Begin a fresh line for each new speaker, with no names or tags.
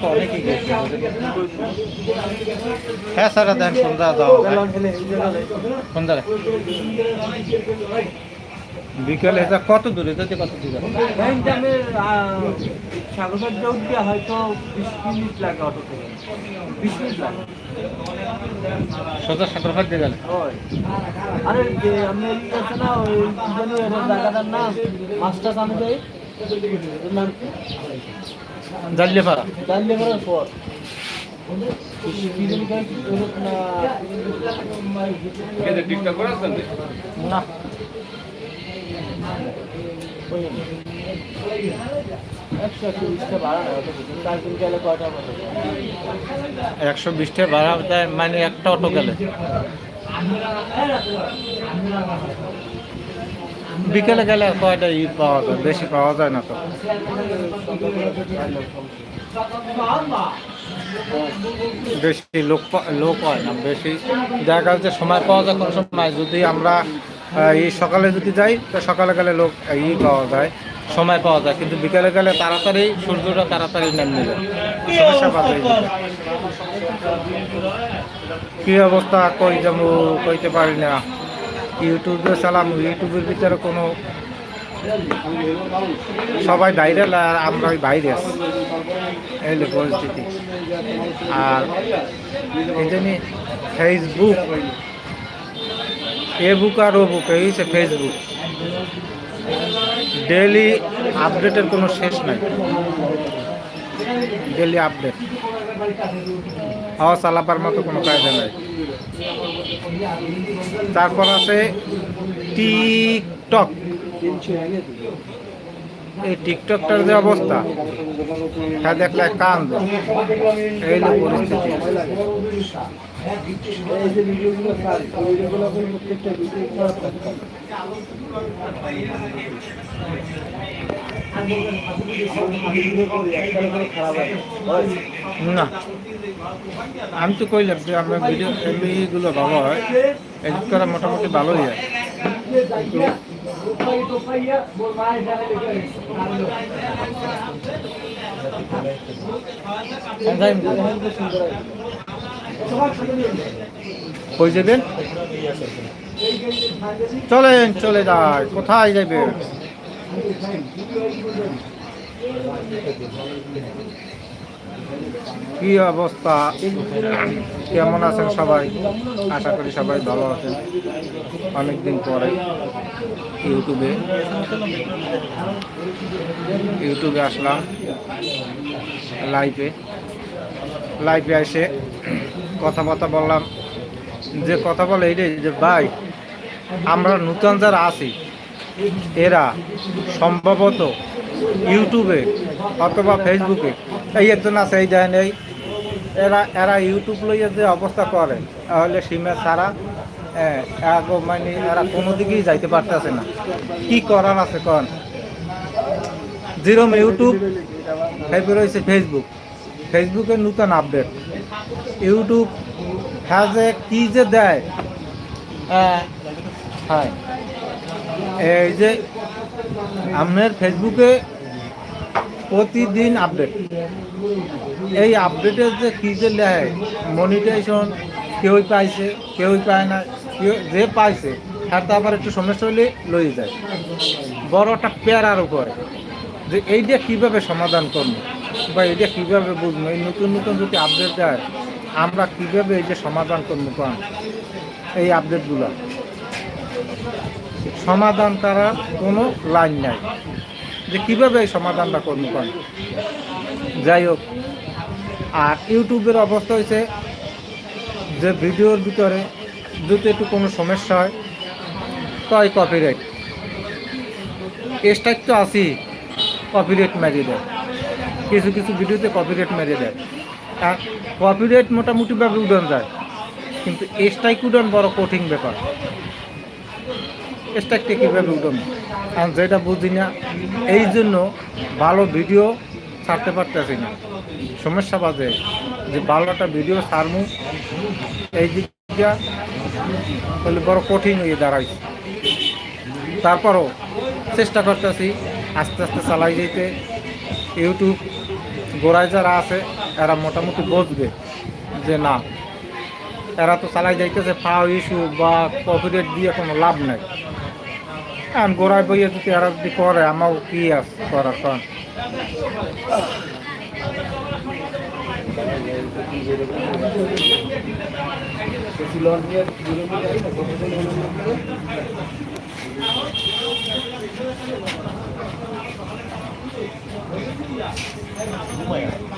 তো অনেকই গেছে হ্যাঁ স্যার দেন সন্ধ্যা জায়গায় বিকেলে এটা কত দূরে? যেতে কত দূরে
সাগরপাট যাওয়া দিয়ে হয়তো বিশ মিনিট লাগে অটো থেকে বিশ মিনিট লাগে।
সোজা দিয়ে গেলে।
আরে আমি আছে না ওই জায়গাটার নাম মাস্টার যাই?
জাল্লিপাড়া
জানলে করার পর না। একশো একশো বিশটা ভাড়া
দেয় মানে একটা অটো গেলে। বিকেলে গেলে কয়টা ই পাওয়া যায়? বেশি পাওয়া যায় না তো। বেশি লোক লোক হয় না, বেশি। দেখা যাচ্ছে সময় পাওয়া যায় কোনো সময়। যদি আমরা এই সকালে যদি যাই, তো সকালে গেলে লোক ই পাওয়া যায়, সময় পাওয়া যায়। কিন্তু বিকেলে গেলে তাড়াতাড়ি সূর্যটা তাড়াতাড়ি নেমে যায়। কি অবস্থা? কই যাব? কইতে পারি না। ইউটিউবে চালাম ইউটিউবের ভিতরে কোনো সবাই ভাইরাল আর আমরা ওই বাইরে আছি। এই পরিস্থিতি। আর এই ফেসবুক এ বুক আর ও বুক এই হচ্ছে ফেসবুক ডেলি আপডেটের কোনো শেষ নাই। ডেলি আপডেট হাওয়া চালাবার মতো কোনো কায়দা নাই। তারপর আছে টিকটক। এই টিকটকটার যে অবস্থা তা দেখলে কান্দ এই পরিস্থিতি। না, আমি তো কইলাম যে আমরা ভিডিও এমবিগুলো ভালো হয় এডিট করা মোটামুটি ভালোই হয় কই যাবেন চলেন চলে যায়। কোথায় যাবে? কি অবস্থা? কেমন আছেন সবাই? আশা করি সবাই ভালো আছেন। অনেকদিন পরে ইউটিউবে। ইউটিউবে আসলাম লাইভে। লাইভে এসে কথাবার্তা বললাম। যে কথা বলে এইটাই যে, ভাই, আমরা নূতন যারা আছি, এরা সম্ভবত ইউটিউবে অথবা ফেসবুকে, এই একজন আছে, এই দেন এই এরা এরা ইউটিউব লইয়া যে অবস্থা করে তাহলে সিমে ছাড়া হ্যাঁ, মানে এরা কোনো দিকেই যাইতে পারতেছে না। কি করার আছে কন? যেরম ইউটিউব এরপর রয়েছে ফেসবুক ফেসবুকের নূতন আপডেট ইউটিউব হ্যাজে কি যে দেয়? হ্যাঁ। এই যে আপনার ফেসবুকে প্রতিদিন আপডেট এই আপডেটের যে কী যে লেয় মনিটাইজেশন কেউই পাইছে, কেউই পায় না, কেউ যে পাইছে, তার তো আবার একটু সমস্যা হলে লই যায়। বড় একটা প্যারার উপরে। যে এইটা কীভাবে সমাধান করব, বা এইটা কীভাবে বুঝব, এই নতুন নতুন যদি আপডেট দেয়, আমরা কীভাবে এই যে সমাধান করব কোন এই আপডেটগুলো সমাধান করার কোনো লাইন নাই। যে কীভাবে এই সমাধানটা করব কোন? যাই হোক, আর ইউটিউবের অবস্থা হয়েছে যে ভিডিওর ভিতরে যদি একটু কোনো সমস্যা হয়, তাই কপিরাইট স্ট্রাইক তো আছি কপিরাইট মেরে দেয়। কিছু কিছু ভিডিওতে কপিরাইট মেরে দেয়। আর কপিরাইট মোটামুটিভাবে উড়ান যায়, কিন্তু স্ট্রাইক উড়ান বড় কঠিন ব্যাপার। স্ট্রাইকটা কীভাবে উঠুন কারণ যেটা বুঝি না, এই জন্য ভালো ভিডিও ছাড়তে পারতেছি না। সমস্যা বাজে যে ভালো একটা ভিডিও ছাড়মু, এই দিকটা তাহলে বড় কঠিন হয়ে দাঁড়াইছে। তারপরও চেষ্টা করতেছি আস্তে আস্তে চালাই যেতে ইউটিউব গোড়ায় যারা আছে, এরা মোটামুটি বুঝবে যে না, এরা তো চালাই যাইতেছে ফাও ইস্যু বা কপিরেট দিয়ে কোনো লাভ নাই। এখন গোড়ায় বইয়ে যদি এরা যদি করে আমার কি আছে করার কারণ